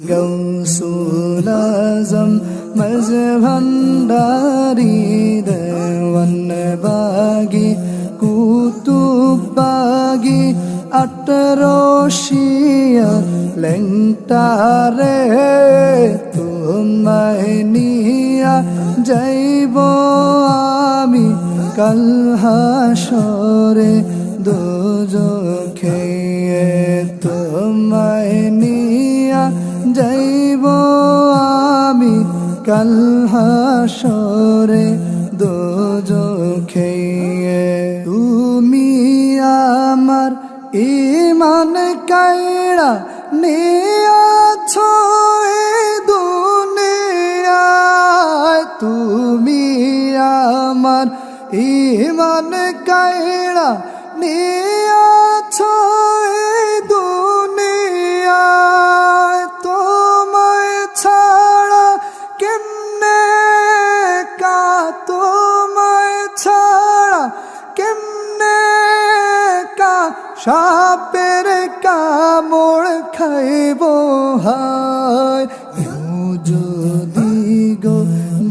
গৌসুল আজম মজ ভণ্ডারি দেওয়ান বাগি কুতুব বাগি আটরশিয়া লেংটারে তোমায় নিয়া যাইব আমি কাল হাসরে দোজখে কাল হাসরে দোজখে তুমি আমার ইমান কাইড়া নিয়াছ দুনিয়ায়। তুমি আমার ইমান কাইড়া নিয়াছ দুনিয়ায়। সাপের কামড় খাইব হায়। যদি গো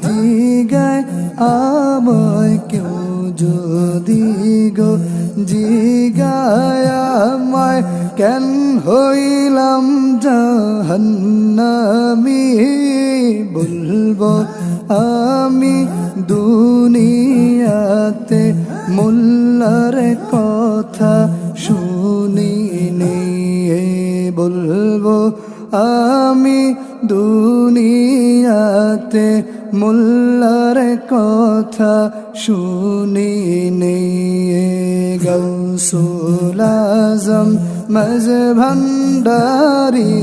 জিগায় আমায় কেউ যদি গো জিগায় আমায় কেন হইলাম জাহান্নামি? বলব আমি দুনিয়াতে মোল্লার কথা বলব, আমি দুনিয়াতে মোল্লার কথা শুনি নিয়ে। গৌসুল আজম মজ ভণ্ডারি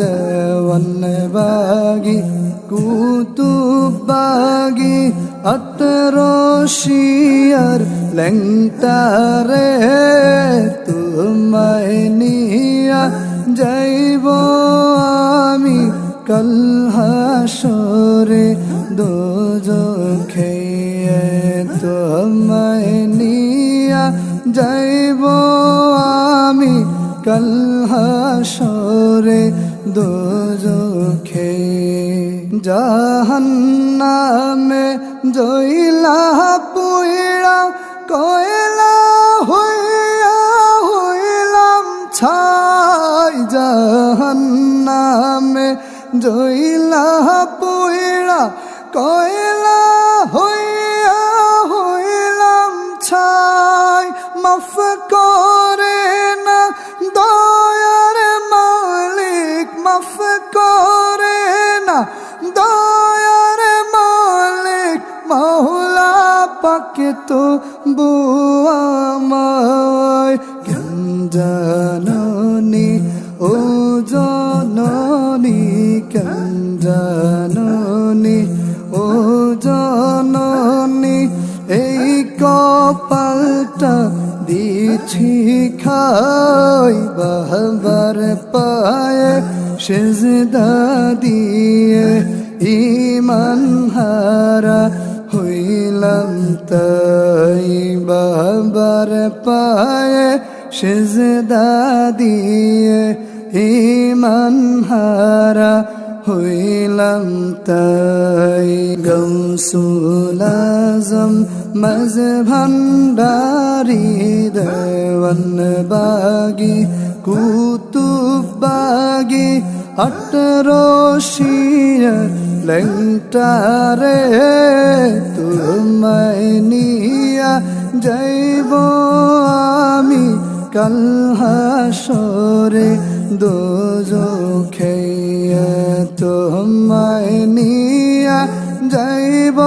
দেওয়ান বাগি, কুতুব বাগি আটরশিয়ার লেংটারে তোমায় দোজখে তোমায় নিয়া যাইব আমি কাল হাসরে দোজখে জাহান্নামে জইলা পুইরা কয়লা হইয়া হইলাম ছাই জাহান্নামে জইলা পুইরা কয়লা হইয়া হইলাম ছাই, মাফ করে না দয়ার মালিক, মাফ করে না দয়ার মালিক, মাওলা পাকে তো বুয়ামায় কেন জাননি ও জননি কেন জাননি জননি এই কপালটা দিছি খাই বাহবার পায়ে সেজদা দিয়ে ইমান হারা হইলাম তাই, বাবার পায়ে সেজদা দিয়ে ইমান হারা হইলাম তাই গৌসুল আজম মজ ভণ্ডারি দেওয়ান বাগি, কুতুব বাগি আটরশিয়া লেংটারে তোমায় নিয়া যাইব আমি। কাল হাসরে দোজখে তোমায় নিয়া যাইব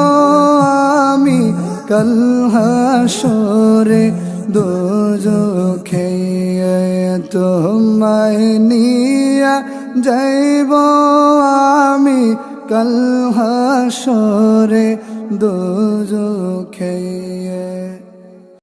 আমি। কাল হাসরে দোজখে তোমায় নিয়া যাইব আমি। কাল হাসরে দোজখে